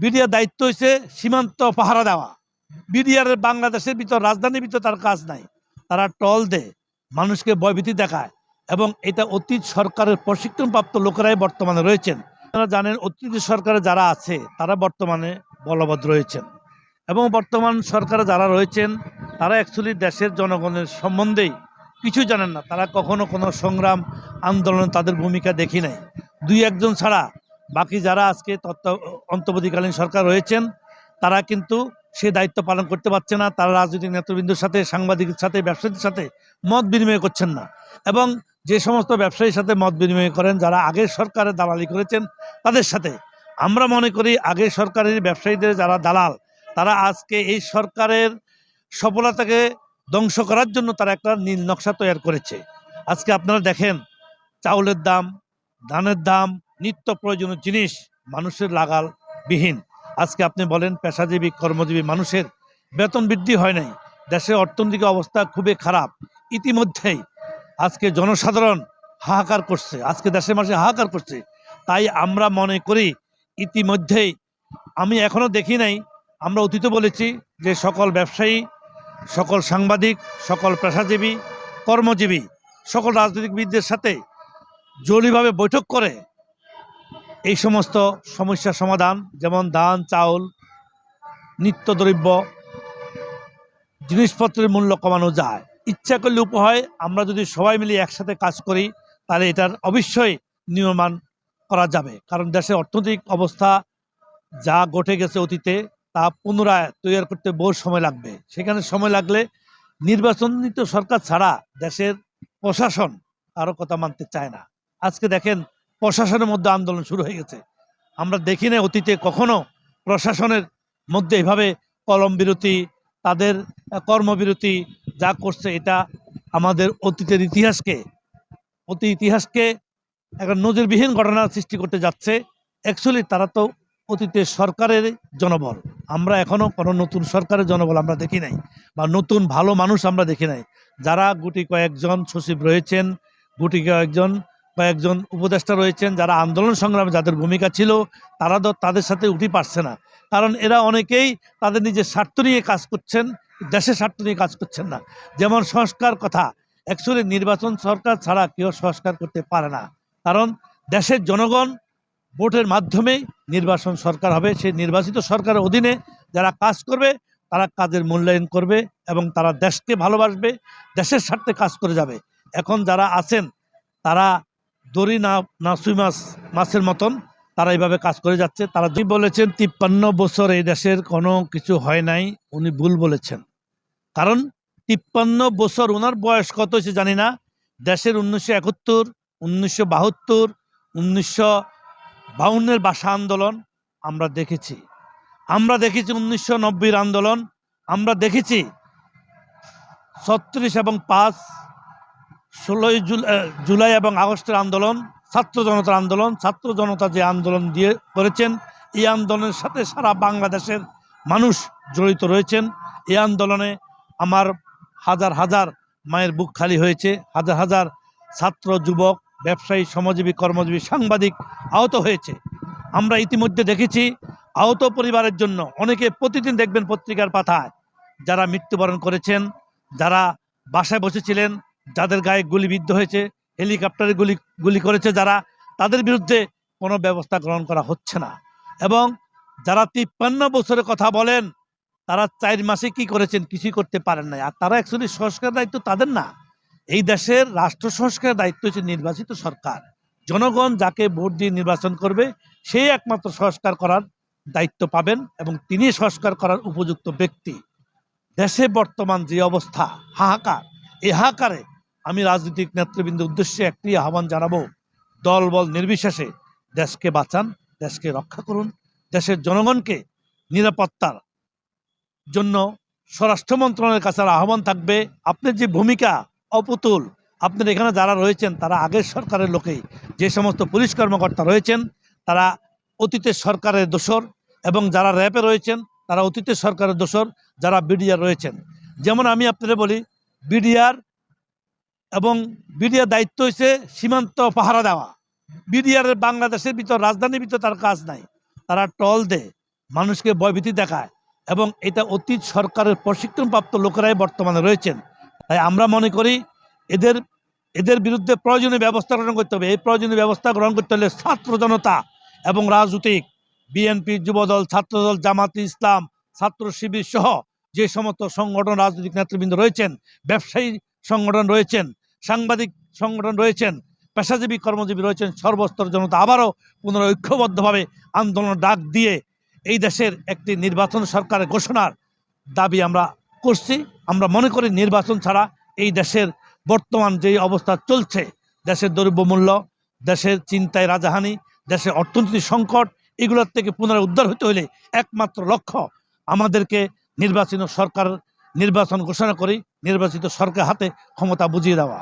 BDR দায়িত্ব হয়েছে সীমান্ত পাহারা দেওয়া। বিডিআর বাংলাদেশের ভিতর, রাজধানীর ভিতর তার কাজ নাই। তারা টল দেয়, মানুষকে ভয়ভীতি দেখায় এবং এটা অতীত সরকারের প্রশিক্ষণপ্রাপ্ত লোকেরাই বর্তমানে রয়েছেন। আপনারা জানেন, অতীত সরকারে যারা আছে, তারা বর্তমানে বলবৎ রয়েছেন। এবং বর্তমান সরকারে যারা রয়েছেন, তারা অ্যাকচুয়ালি দেশের জনগণের সম্বন্ধেই কিছু জানেন না। তারা কখনো কোনো সংগ্রাম, আন্দোলনে তাদের ভূমিকা দেখি নাই। দুই একজন ছাড়া বাকি যারা আজকে তত্ত্ব অন্তর্বর্তীকালীন সরকার রয়েছেন, তারা কিন্তু সে দায়িত্ব পালন করতে পারছে না। তারা রাজনৈতিক নেতৃবৃন্দের সাথে, সাংবাদিকের সাথে, ব্যবসায়ীদের সাথে মত বিনিময় করছেন না। এবং যে সমস্ত ব্যবসায়ীর সাথে মত বিনিময় করেন, যারা আগের সরকারে দালালি করেছেন, তাদের সাথে। আমরা মনে করি আগের সরকারের ব্যবসায়ীদের যারা দালাল, তারা আজকে এই সরকারের সফলতাকে ধ্বংস করার জন্য তারা একটা নীল নকশা তৈরি করেছে। আজকে আপনারা দেখেন, চাউলের দাম, ধানের দাম নিত্য প্রয়োজনীয় জিনিস মানুষের লাগাল বিহীন। আজকে আপনি বলেন পেশাজীবী, কর্মজীবী মানুষের বেতন বৃদ্ধি হয় নাই। দেশের অর্থনৈতিক অবস্থা খুবই খারাপ। ইতিমধ্যেই আজকে জনসাধারণ হাহাকার করছে। আজকে দেশের মানুষ হাহাকার করছে। তাই আমরা মনে করি ইতিমধ্যেই, আমি এখনও দেখি নাই, আমরা অতীত বলেছি যে সকল ব্যবসায়ী, সকল সাংবাদিক, সকল পেশাজীবী, কর্মজীবী, সকল রাজনৈতিকবিদদের সাথে জরুরিভাবে বৈঠক করে এই সমস্ত সমস্যার সমাধান, যেমন ধান, চাউল নিত্যদ্রব্য জিনিসপত্রের মূল্য কমানো যায়। ইচ্ছা করলে উপহায় আমরা যদি সবাই মিলে একসাথে কাজ করি, তাহলে এটার অবশ্যই নিয়মান করা যাবে। কারণ দেশের অর্থনৈতিক অবস্থা যা ঘটে গেছে অতীতে, তা পুনরায় তৈরি করতে বহু সময় লাগবে। সেখানে সময় লাগলে নির্বাচনিত সরকার ছাড়া দেশের প্রশাসন কারও কথা মানতে চায় না। আজকে দেখেন প্রশাসনের মধ্যে আন্দোলন শুরু হয়ে গেছে। আমরা দেখি না অতীতে কখনো প্রশাসনের মধ্যে এভাবে কলম বিরতি, তাদের কর্মবিরতি যা করছে এটা আমাদের অতীতের ইতিহাসকে, অতি ইতিহাসকে একটা নজিরবিহীন ঘটনা সৃষ্টি করতে যাচ্ছে। অ্যাকচুয়ালি তারা তো অতীতের সরকারের জনবল। আমরা এখনও কোনো নতুন সরকারের জনবল আমরা দেখি নাই বা নতুন ভালো মানুষ আমরা দেখি নাই। যারা গুটি কয়েকজন সচিব রয়েছেন, গুটি কয়েকজন কয়েকজন উপদেষ্টা রয়েছেন যারা আন্দোলন সংগ্রামে যাদের ভূমিকা ছিল, তারা তো তাদের সাথে উঠি পারছে না। কারণ এরা অনেকেই তাদের নিজের স্বার্থ নিয়ে কাজ করছেন, দেশের স্বার্থ নিয়ে কাজ করছেন না। যেমন সংস্কার কথা অ্যাকচুয়ালি নির্বাচন সরকার ছাড়া কেউ সংস্কার করতে পারে না। কারণ দেশের জনগণ ভোটের মাধ্যমে নির্বাচন সরকার হবে। সেই নির্বাচিত সরকারের অধীনে যারা কাজ করবে, তারা কাজের মূল্যায়ন করবে এবং তারা দেশকে ভালোবাসবে, দেশের স্বার্থে কাজ করে যাবে। এখন যারা আছেন, তারা দড়ি না নাসুই মাছ, মাছের মতন তারা এইভাবে কাজ করে যাচ্ছে। তারা যদি বলেছেন, তিপ্পান্ন বছর এই দেশের কোনো কিছু হয় নাই, উনি ভুল বলেছেন। কারণ তিপ্পান্ন বছর ওনার বয়স কত হয়েছে জানি না। দেশের উনিশশো একাত্তর, উনিশশো বাহাত্তর, উনিশশো বাউন্নের ভাষা আন্দোলন আমরা দেখেছি। আমরা দেখেছি উনিশশো নব্বইয়ের আন্দোলন, আমরা দেখেছি ছত্রিশ এবং পাঁচ ষোলোই জুলাই এবং আগস্টের আন্দোলন, ছাত্র জনতার আন্দোলন, ছাত্র জনতা যে আন্দোলন দিয়ে করেছেন, এই আন্দোলনের সাথে সারা বাংলাদেশের মানুষ জড়িত রয়েছেন। এই আন্দোলনে আমার হাজার হাজার মায়ের বুক খালি হয়েছে, হাজার হাজার ছাত্র, যুবক, ব্যবসায়ী, শ্রমজীবী, কর্মজীবী, সাংবাদিক আহত হয়েছে। আমরা ইতিমধ্যে দেখেছি আহত পরিবারের জন্য অনেকে প্রতিদিন দেখবেন পত্রিকার পাতায় যারা মৃত্যুবরণ করেছেন, যারা বাসায় বসেছিলেন যাদের গায়ে গুলিবিদ্ধ হয়েছে, হেলিকপ্টারে গুলি গুলি করেছে যারা, তাদের বিরুদ্ধে কোনো ব্যবস্থা গ্রহণ করা হচ্ছে না। এবং যারা তিপ্পান্ন বছরের কথা বলেন, তারা চার মাসে কি করেছেন কিছুই করতে পারেন নাই। আর তারা অ্যাকচুয়ালি সংস্কার দায়িত্ব তাদের না। এই দেশের রাষ্ট্র সংস্কারের দায়িত্ব হচ্ছে নির্বাচিত সরকার। জনগণ যাকে ভোট দিয়ে নির্বাচন করবে, সেই একমাত্র সংস্কার করার দায়িত্ব পাবেন এবং তিনি সংস্কার করার উপযুক্ত ব্যক্তি। দেশে বর্তমান যে অবস্থা, হাহাকার। এই হাহাকারে আমি রাজনৈতিক নেতৃবৃন্দের উদ্দেশ্যে একটি আহ্বান জানাব। দলবল নির্বিশেষে দেশকে বাঁচান, দেশকে রক্ষা করুন, দেশের জনগণকে নিরাপত্তার জন্য স্বরাষ্ট্র মন্ত্রণালয়ের কাছে আহ্বান থাকবে। আপনার যে ভূমিকা অপুতুল, আপনার এখানে যারা রয়েছেন, তারা আগের সরকারের লোকেই। যে সমস্ত পুলিশ কর্মকর্তা রয়েছেন, তারা অতীতের সরকারের দোসর এবং যারা র্যাপে রয়েছেন, তারা অতীতের সরকারের দোসর যারা বিডিআর রয়েছেন। যেমন আমি আপনাদের বলি, বিডিআর এবং বিডিআর দায়িত্ব হয়েছে সীমান্ত পাহারা দেওয়া। বিডিআরের বাংলাদেশের ভিতর, রাজধানীর ভিতর তার কাজ নাই। তারা টল দেয়, মানুষকে ভয়ভীতি দেখায় এবং এটা অতীত সরকারের প্রশিক্ষণপ্রাপ্ত লোকেরাই বর্তমানে রয়েছেন। তাই আমরা মনে করি এদের এদের বিরুদ্ধে প্রয়োজনীয় ব্যবস্থা গ্রহণ করতে হবে। এই প্রয়োজনীয় ব্যবস্থা গ্রহণ করতে হলে ছাত্র জনতা এবং রাজনৈতিক, বিএনপি, যুবদল, ছাত্রদল, জামাতি ইসলাম, ছাত্র শিবির সহ যে সমস্ত সংগঠন, রাজনৈতিক নেতৃবৃন্দ রয়েছেন, ব্যবসায়ী সংগঠন রয়েছেন সাংবাদিক সংগঠন রয়েছেন, পেশাজীবী কর্মজীবী রয়েছেন, সর্বস্তর জনতা আবারও পুনরায় ঐক্যবদ্ধভাবে আন্দোলন ডাক দিয়ে এই দেশের একটি নির্বাচন সরকারের ঘোষণার দাবি আমরা করছি। আমরা মনে করি নির্বাচন ছাড়া এই দেশের বর্তমান যে অবস্থা চলছে, দেশের দ্রব্যমূল্য দেশের চিন্তায় রাজাহানি, দেশের অর্থনৈতিক সংকট, এগুলোর থেকে পুনরায় উদ্ধার হতে হলে একমাত্র লক্ষ্য আমাদেরকে নির্বাচিত সরকার, নির্বাচন ঘোষণা করি নির্বাচিত সরকার হাতে ক্ষমতা বুঝিয়ে দেওয়া।